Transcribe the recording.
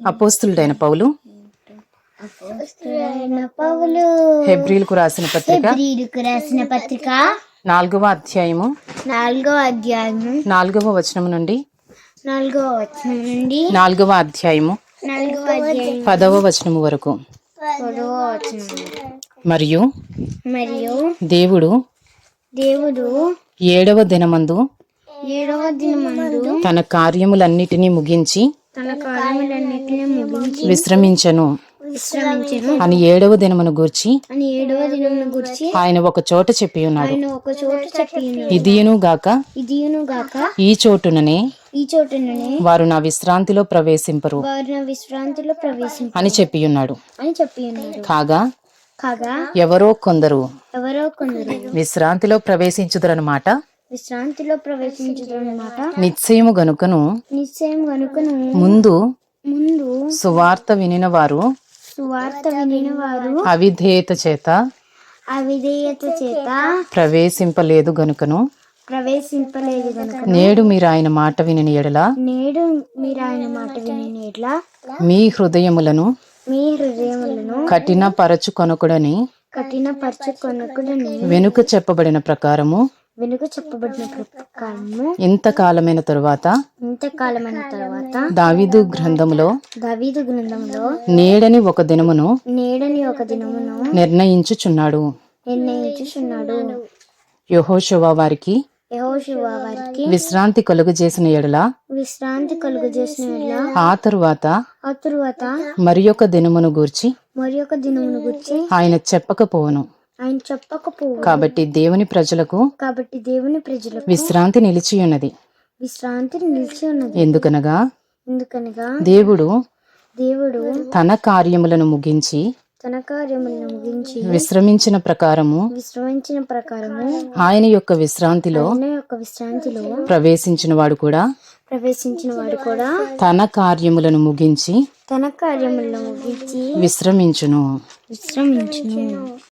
అపోస్తులుడైన పౌలు. హెబ్రిల్కు రాసిన పత్రిక. రాసిన పత్రిక. నాలుగవ అధ్యాయము. నాలుగో అధ్యాయము. నాలుగవ వచనం నుండి. నాలుగో వచనం నుండి. నాలుగవ అధ్యాయము. నాలుగో అధ్యాయం పదవ వచనము వరకు. పదవ వచనం మరియు మరియు దేవుడు దేవుడు ఏడవ దినమందు ఏడవ దినమందు తన కార్యములన్నిటినీ ముగించి తన కార్యములన్నిటిని ముగించి విశ్రమించను. విశ్రమించను. అని ఏడవ దినమును గూర్చి అని ఏడవ దినమును గురించి ఆయన ఒక చోట చెప్పి ఉన్నాడు ఆయన ఒక చోట చెప్పి ఇదియును గాక ఇదియును గాక ఈ చోటుననే ఈ చోటుననే వారు నా విశ్రాంతిలో ప్రవేశింపరు వారు నా విశ్రాంతిలో ప్రవేశింప అని చెప్పి ఉన్నాడు అని చెప్పి కాగా కాగా ఎవరో కొందరు ఎవరో కొందరు విశ్రాంతిలో ప్రవేశించుదరనమాట. విశ్రాంతిలో ప్రవేశించుదన్నమాట నిశ్చయము గనుకను నిశ్చయం కనుకను ముందు ముందు సువార్త వినిన వారు సువార్త వినిన వారు అవిధేయత చేత అవిధేయత చేత ప్రవేశింపలేదు గనుకను ప్రవేశింపలేదు కనుక నేడు మీరు ఆయన మాట వినిన ఎడల నేడు మీరు ఆయన మాట విని ఎట్లా మీ హృదయములను మీ హృదయములను కఠిన పరచు కొనకుడని కఠిన పరచుకొనకుడని వెనుక చెప్పబడిన ప్రకారము వెనుక చెప్పబడిన ప్రకారము ఇంతకాలమైన తరువాత? ఇంతకాలమైన తర్వాత దావీదు గ్రంథములో దవీదు గ్రంథంలో నేడని ఒక దినమును నేడని ఒక దినమును నిర్ణయించుచున్నాడు. నిర్ణయించుచున్నాడు. యెహోషువ వారికి యెహోషువ వారికి విశ్రాంతి కలుగజేసిన ఎడల విశ్రాంతి కలుగు చేసిన వేళ ఆ తరువాత ఆ తరువాత మరి ఒక దినమును గూర్చి మరి ఒక దినమును గురించి ఆయన చెప్పకపోవను. ఆయన చెప్పకపోవు. కాబట్టి దేవుని ప్రజలకు కాబట్టి దేవుని ప్రజలకు విశ్రాంతి నిలిచి ఉన్నది. విశ్రాంతి నిలిచి ఉన్నది. ఎందుకనగా? ఎందుకనగా? దేవుడు దేవుడు తన కార్యములను ముగించి తన కార్యములను ముగించి విశ్రమించిన ప్రకారము విశ్రమించిన ప్రకారము ఆయన యొక్క విశ్రాంతిలో ఆయన యొక్క విశ్రాంతిలో ప్రవేశించిన వాడు కూడా ప్రవేశించిన వాడు కూడా తన కార్యములను ముగించి తన కార్యములను ముగించి విశ్రమించును. విశ్రమించును.